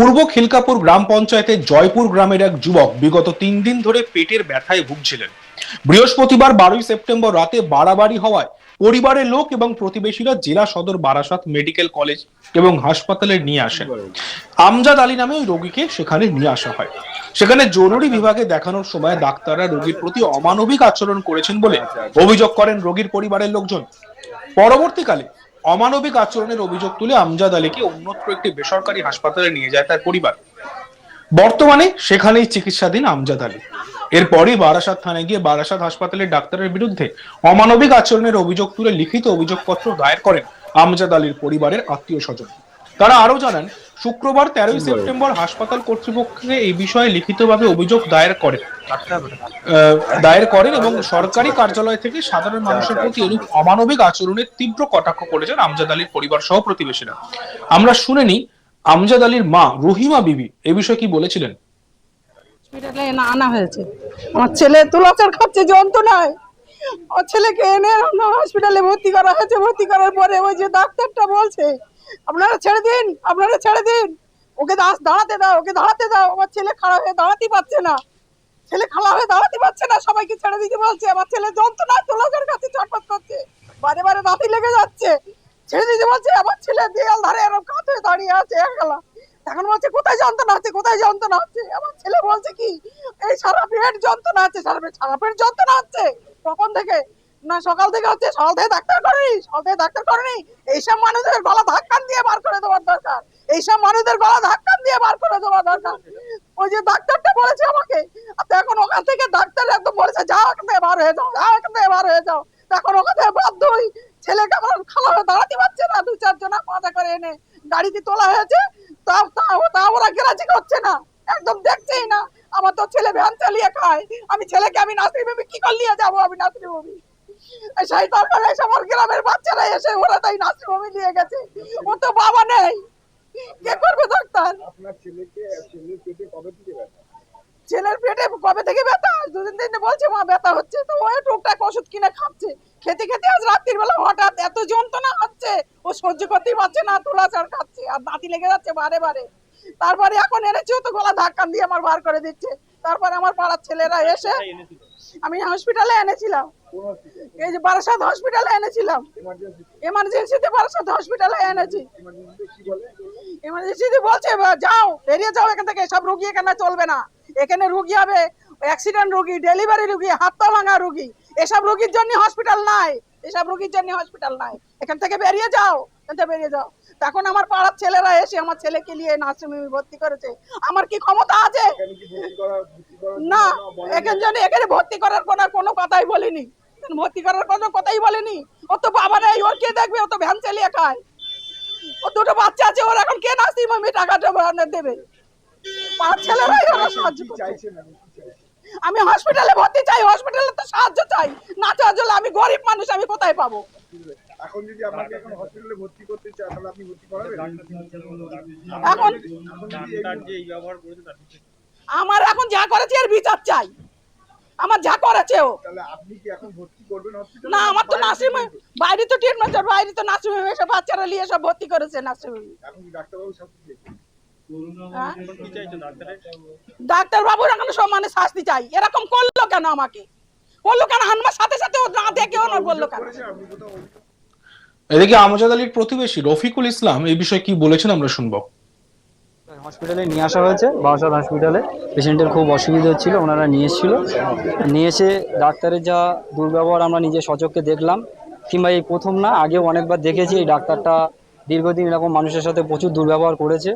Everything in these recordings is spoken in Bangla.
পূর্ব খিলকাপুর গ্রাম পঞ্চায়েতের জয়পুর গ্রামের এক যুবক বিগত তিন দিন ধরে পেটের ব্যথায় ভুগছিলেন। বৃহস্পতিবার বারোই সেপ্টেম্বর রাতে বাড়াবাড়ি হওয়ায় পরিবারের লোক এবং প্রতিবেশীরা জেলা সদর বারাসাত মেডিকেল কলেজ এবং হাসপাতালে নিয়ে আসেন। আমজাদ আলী নামে ওই রোগীকে সেখানে নিয়ে আসা হয়। সেখানে জরুরি বিভাগে দেখানোর সময় ডাক্তাররা রোগীর প্রতি অমানবিক আচরণ করেছেন বলে অভিযোগ করেন রোগীর পরিবারের লোকজন। পরবর্তীকালে অমানবিক আচরণের অভিযোগ তুলে আমজাদ আলীকে অন্যত্র একটি বেসরকারি হাসপাতালে নিয়ে যায় তার পরিবার। বর্তমানে সেখানেই চিকিৎসাধীন আমজাদ আলী। এরপরই বারাসাত থানায় গিয়ে বারাসাত হাসপাতালের ডাক্তারের বিরুদ্ধে অমানবিক আচরণের অভিযোগ তুলে লিখিত অভিযোগপত্র দায়ের করেন আমজাদ আলীর পরিবারের আত্মীয় স্বজন তারা আরও জানান শুক্রবার তেরোই সেপ্টেম্বর হাসপাতাল কর্তৃপক্ষকে এই বিষয়ে লিখিতভাবে অভিযোগ দায়ের করেন। দায়ের করেন এবং সরকারি কার্যালয় থেকে সাধারণ মানুষের প্রতি এরূপ অমানবিক আচরণের তীব্র কটাক্ষ করেছেন আমজাদ আলীর পরিবার সহ প্রতিবেশীরা। আমরা শুনেনি আমজাদ আলীর মা রহিমা বিবি এ বিষয়ে কি বলেছিলেন? হসপিটালে এনে আনা হয়েছে। আমার ছেলে তুলাচার খাচ্ছে যন্ত্রণায়। আমার ছেলেকে এনে হসপিটালে ভর্তি করা হয়েছে। ভর্তি করার পরে ওই যে ডাক্তারটা বলছে আপনারা ছেড়ে দিন, আপনারা ছেড়ে দিন। ওকে দাঁড়াতে দাও, ওকে দাঁড়াতে দাও। আমার ছেলে খাড়া হয়ে দাঁড়াতেই পারছে না। ছেলে খাড়া হয়ে দাঁড়াতে পারছে না, সবাইকে ছেড়ে দিতে বলছে। আমার ছেলে যন্ত্রণায় তুলাচার কাছে চটপট করছে। বারে বারে দাঁতি লেগে যাচ্ছে। ছেড়ে দিতে বলছে, আমার ছেলে দেয়াল ধারে এরকম কাত হয়ে দাঁড়িয়ে আছে একলা এখন বলছে, কোথায় যন্ত্রণা আছে? কোথায় যন্ত্রণা আছে? আমার ছেলে বলছে কি, এই সারা পেট যন্ত্রণা আছে, সারা পেট সারা পেট যন্ত্রণা আছে। কখন থেকে? না, সকাল থেকে হচ্ছে, সকাল থেকে ডাক্তার করেনি, সকাল থেকে ডাক্তার করেনি। এইসব মানুষদের গলা ধাক্কান দিয়ে বার করে দেওয়ার দরকার। এইসব মানুষদের গলা ধাক্কান দিয়ে বার করে দেওয়ার দরকার। ওই যে ডাক্তারটা বলেছে আমাকে তো এখন ওখান থেকে ডাক্তার একদম বলেছে, যাও এখান থেকে বার হয়ে যাও যাও এখান থেকে বার হয়ে যাও। তখন ওখান থেকে বাধ্য হই, ছেলেকে আমার খালা হয়ে দাঁড়াতে পারছে না, দু চারজনা পাঁচা করে এনে গাড়িতে তোলা হয়েছে। তাও তা ওরা গেরাজি করছে না, একদম দেখছেই না। আমার তো ছেলে ভ্যান চালিয়ে খায়। আমি ছেলেকে, আমি নাসরি বেবি কি করে নিয়ে যাব? আমি নাসরি বেবি সেই তারপরে এসে আমার গ্রামের বাচ্চারা এসে ওরা তাই নিয়ে গেছে। ও তো বাবা নেই। কে করবে ডাক্তার? আপনার ছেলেকে ছেলের পেটে কবে থেকে ব্যথা? ছেলের পেটে কবে থেকে ব্যথা? দুদিন দিন বলছে মা ব্যথা হচ্ছে। তো ওই টুকটাক ওষুধ কিনে খাচ্ছে। খেতে খেতে আজ রাত্রির বেলা হঠাৎ এত যন্ত্রণা হচ্ছে। ও সহ্য করতেই পারছে না তুলাচার খাচ্ছে আর দাঁতি লেগে যাচ্ছে বারে বারে। তারপরে এখন এনেছে তো গলা ধাক্কান দিয়ে আমার বার করে দিচ্ছে। তারপরে আমার পাড়ার ছেলেরা এসে আমি হসপিটালে এনেছিলাম। এই যে বারাসাত হসপিটালে এনেছিলাম। এমার্জেন্সিতে বারাসাত হসপিটালে এনেছি। এমার্জেন্সিতে বলছে যাও, বেরিয়ে যাও এখান থেকে, সব রুগী এখানে চলবে না। এখানে রুগী হবে অ্যাক্সিডেন্ট রুগী ডেলিভারি রুগী হাত পা ভাঙা রুগী। এসব রুগীর জন্য হসপিটাল নাই। এসব রুগীর জন্য হসপিটাল নাই। এখান থেকে বেরিয়ে যাও এখান থেকে বেরিয়ে যাও। তখন আমার পাড়ার ছেলেরা এসে আমার ছেলেকে নিয়ে নার্সিংহোমে ভর্তি করেছে। আমার কি ক্ষমতা আছে? না এখানে জন্য এখানে ভর্তি করার কোনো কোনো কথাই বলিনি। ভর্তি করার কোনো কথাই বলেনি। ও তো বাবা নেই ওর কে দেখবে? ও তো ভ্যান চালিয়ে খায়। ও দুটো বাচ্চা আছে ওর এখন কে নার্সিং হোমে টাকাটা দেবে? পাঁচ ছেলেরাই ওরা সাহায্য করছে। আমি হসপিটালে ভর্তি চাই হসপিটালে তো সাহায্য চাই। না সাহায্য আমি গরিব মানুষ আমি কোথায় পাবো? এখন যদি আপনাকে এখন হসপিটালে ভর্তি করতে চান তাহলে আপনি ভর্তি করাবেন? এখন এখন যদি এই- আমার এখন যা করেছে এর বিচার চাই। আমার যা করেছে ও। তাহলে আপনি কি এখন ভর্তি করবেন হসপিটালে না আমার তো নার্সিং বাইরে তো ট্রিটমেন্ট বাইরে তো নার্সিং হোমে বাচ্চারা নিয়ে সব ভর্তি করেছে নার্সিং হোমে। এখন ডাক্তারবাবু সব? ডাক্তার বাবুর এখন সমানে শাস্তি চাই? এরকম করল কেন আমাকে? করল কেন? হানবার সাথে সাথে ও না দেখে ও বলল কেন? এদিকে আমজাদ আলীর প্রতিবেশী রফিকুল ইসলাম এই বিষয়ে কি বলেছেন আমরা শুনব। হসপিটালে নিয়ে আসা হয়েছে বারাসাত হসপিটালে। পেশেন্টের খুব অসুবিধা হচ্ছিল ওনারা নিয়ে এসেছিল। নিয়ে এসে ডাক্তারের যা দুর্ব্যবহার আমরা নিজে সচক্ষে দেখলাম। কিংবা এই প্রথম না আগেও অনেকবার দেখেছি এই ডাক্তারটা দীর্ঘদিন এরকম মানুষের সাথে প্রচুর দুর্ব্যবহার করেছে।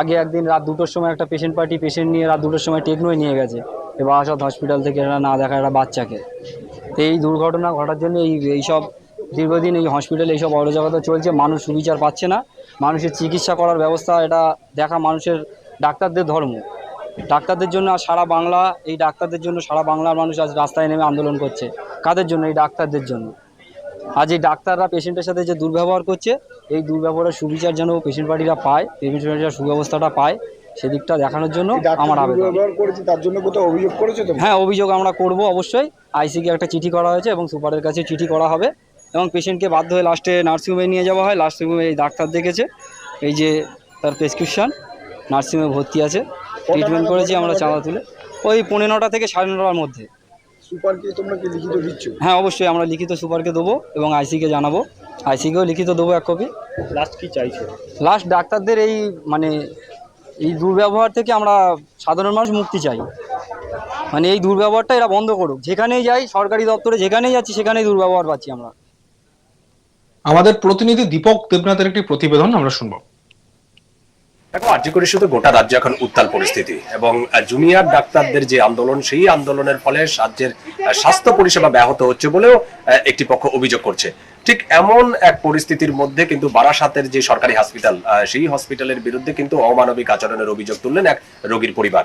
আগে একদিন রাত দুটোর সময় একটা পেশেন্ট পার্টি পেশেন্ট নিয়ে রাত দুটোর সময় টেকনোয় নিয়ে গেছে। এই বারাসাত হসপিটাল থেকে এরা না দেখা একটা বাচ্চাকে। এই দুর্ঘটনা ঘটার জন্য এই এইসব দীর্ঘদিন এই হসপিটালে এইসব অরাজকতা চলছে, মানুষ সুবিচার পাচ্ছে না। মানুষের চিকিৎসা করার ব্যবস্থা, এটা দেখা মানুষের ডাক্তারদের ধর্ম। ডাক্তারদের জন্য আর সারা বাংলা, এই ডাক্তারদের জন্য সারা বাংলার মানুষ আজ রাস্তায় নেমে আন্দোলন করছে। কাদের জন্য? এই ডাক্তারদের জন্য। আজ এই ডাক্তাররা পেশেন্টের সাথে যে দুর্ব্যবহার করছে এই দুর্ব্যবহারের সুবিচার যেন পেশেন্ট পার্টিরা পায় পেশেন্ট পার্টিরা সুব্যবস্থাটা পায় সেদিকটা দেখানোর জন্য আমার আবেদন। তার জন্য কোথাও অভিযোগ করেছে তো হ্যাঁ অভিযোগ আমরা করব অবশ্যই। আইসিকে একটা চিঠি করা হয়েছে এবং সুপারের কাছে চিঠি করা হবে এবং পেশেন্টকে বাধ্য হয়ে লাস্টে নার্সিংহোমে নিয়ে যাওয়া হয়। নার্সিংহোমে এই ডাক্তার দেখেছে। এই যে তার প্রেসক্রিপশন নার্সিংহোমে ভর্তি আছে। ট্রিটমেন্ট করেছি আমরা চাঁদা তুলে। ওই পৌনে নটা থেকে সাড়ে নটার মধ্যে। সুপার কি তোমরা কি লিখিত দিচ্ছ? হ্যাঁ অবশ্যই আমরা লিখিত সুপারকে দেবো এবং আইসিকে জানাব। আইসিকেও লিখিত দেবো এক কপি। লাস্ট কি চাইছো? লাস্ট ডাক্তারদের এই মানে এই দুর্ব্যবহার থেকে আমরা সাধারণ মানুষ মুক্তি চাই। মানে এই দুর্ব্যবহারটা এরা বন্ধ করুক। যেখানেই যাই সরকারি দপ্তরে যেখানেই যাচ্ছি সেখানেই দুর্ব্যবহার পাচ্ছি আমরা। আমাদের প্রতিনিধি দীপক দেবনাথের একটি প্রতিবেদন আমরা শুনব। দেখো আর্য শুধু গোটা রাজ্য এখন উত্তাল পরিস্থিতি এবং জুনিয়র ডাক্তারদের যে আন্দোলন, সেই আন্দোলনের ফলে রাজ্যের স্বাস্থ্য পরিষেবা ব্যাহত হচ্ছে বলেও একটি পক্ষ অভিযোগ করছে। ঠিক এমন এক পরিস্থিতির মধ্যে কিন্তু বারাসাতের যে সরকারি হসপিটাল সেই হসপিটালের বিরুদ্ধে কিন্তু অমানবিক আচরণের অভিযোগ তুললেন এক রোগীর পরিবার।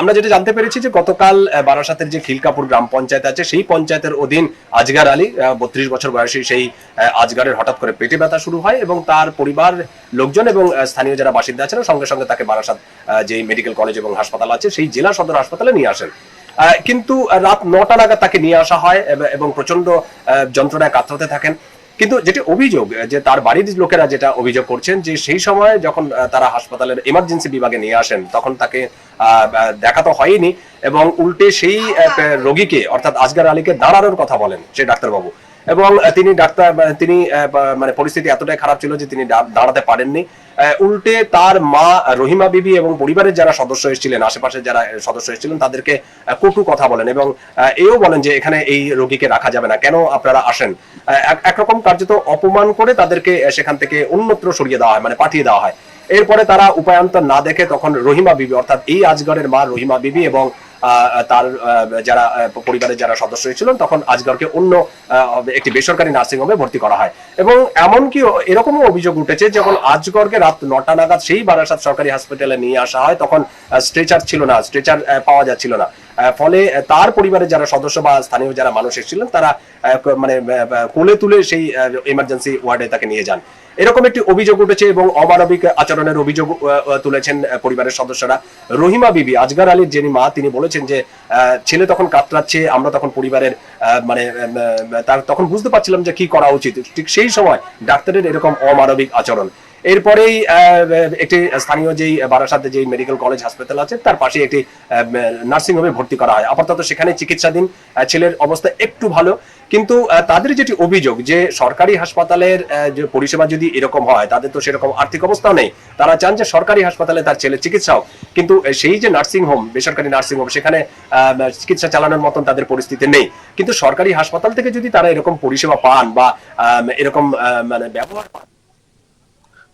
আমরা যেটা জানতে পেরেছি যে গতকাল বারাসাতের যে খিলকাপুর গ্রাম পঞ্চায়েত আছে, সেই পঞ্চায়েতের অধীন আজগার আলী বত্রিশ বছর বয়সী সেই আজগারের হঠাৎ করে পেটে ব্যথা শুরু হয় এবং তার পরিবার লোকজন এবং স্থানীয় যারা বাসিন্দা আছেন, সঙ্গে সঙ্গে তাকে বারাসাত যে মেডিকেল কলেজ এবং হাসপাতাল আছে, সেই জেলা সদর হাসপাতালে নিয়ে আসেন। কিন্তু রাত নটা নাগাদ তাকে নিয়ে আসা হয়, এবং প্রচণ্ড যন্ত্রণায় কাতরাতে থাকেন। কিন্তু যেটি অভিযোগ যে তার বাড়ির লোকেরা যেটা অভিযোগ করছেন যে সেই সময় যখন তারা হাসপাতালের এমার্জেন্সি বিভাগে নিয়ে আসেন তখন তাকে দেখা তো হয়নি এবং উল্টে সেই রোগীকে অর্থাৎ আজগার আলীকে দাঁড়ানোর কথা বলেন সেই ডাক্তারবাবু। এবং তিনি ডাক্তার তিনি মানে পরিস্থিতি এতটাই খারাপ ছিল যে তিনি দাঁড়াতে পারেননি। উল্টে তার মা রহিমা বিবি এবং পরিবারের যারা সদস্য এসেছিলেন আশেপাশে যারা সদস্য এসেছিলেন, তাদেরকে কটু কথা বলেন এবং এও বলেন যে এখানে এই রোগীকে রাখা যাবে না। কেন আপনারা আসেন? একরকম কার্যত অপমান করে তাদেরকে সেখান থেকে অন্যত্র সরিয়ে দেওয়া হয় মানে পাঠিয়ে দেওয়া হয়। এরপরে তারা উপায়ন্তর না দেখে তখন রহিমা বিবি, অর্থাৎ এই আজগরের মা রহিমা বিবি এবং তার যারা পরিবারের যারা সদস্য ছিলেন, তখন আজগরকে অন্য একটি বেসরকারি নার্সিং হোমে ভর্তি করা হয়। এবং এমনকি এরকমও অভিযোগ উঠেছে, যখন আজগরকে রাত নটা নাগাদ সেই বারাসাত সরকারি হাসপাতালে নিয়ে আসা হয়, তখন স্ট্রেচার ছিল না, স্ট্রেচার পাওয়া যাচ্ছিল না। ফলে তার পরিবারের যারা সদস্য বা স্থানীয় যারা মানুষ এসেছিলেন, তারা মানে কোলে তুলে সেই এমার্জেন্সি ওয়ার্ডে তাকে নিয়ে যান। এরকম একটি অভিযোগ উঠেছে এবং অমানবিক আচরণের অভিযোগ তুলেছেন পরিবারের সদস্যরা। রহিমা বিবি, আজগার আলীর যিনি মা, তিনি বলেছেন যে ছেলে তখন কাতরাচ্ছে, আমরা তখন পরিবারের মানে তার, তখন বুঝতে পারছিলাম যে কি করা উচিত। ঠিক সেই সময় ডাক্তারের এরকম অমানবিক আচরণ। এরপরেই একটি স্থানীয় যেই বারাসাতে যেই মেডিকেল কলেজ হাসপাতাল আছে, তার পাশে একটি নার্সিং হোমে ভর্তি করা হয়। আপাতত সেখানে চিকিৎসাধীন ছেলের অবস্থা একটু ভালো। কিন্তু তাদের যেটি অভিযোগ যে সরকারি হাসপাতালের যে পরিষেবা যদি এরকম হয়, তাদের তো সেরকম আর্থিক অবস্থাও নেই। তারা চান যে সরকারি হাসপাতালে তার ছেলে চিকিৎসা হোক। কিন্তু সেই যে নার্সিং হোম, বেসরকারি নার্সিং হোম, সেখানে চিকিৎসা চালানোর মতন তাদের পরিস্থিতি নেই। কিন্তু সরকারি হাসপাতাল থেকে যদি তারা এরকম পরিষেবা পান বা এরকম মানে ব্যবহার পান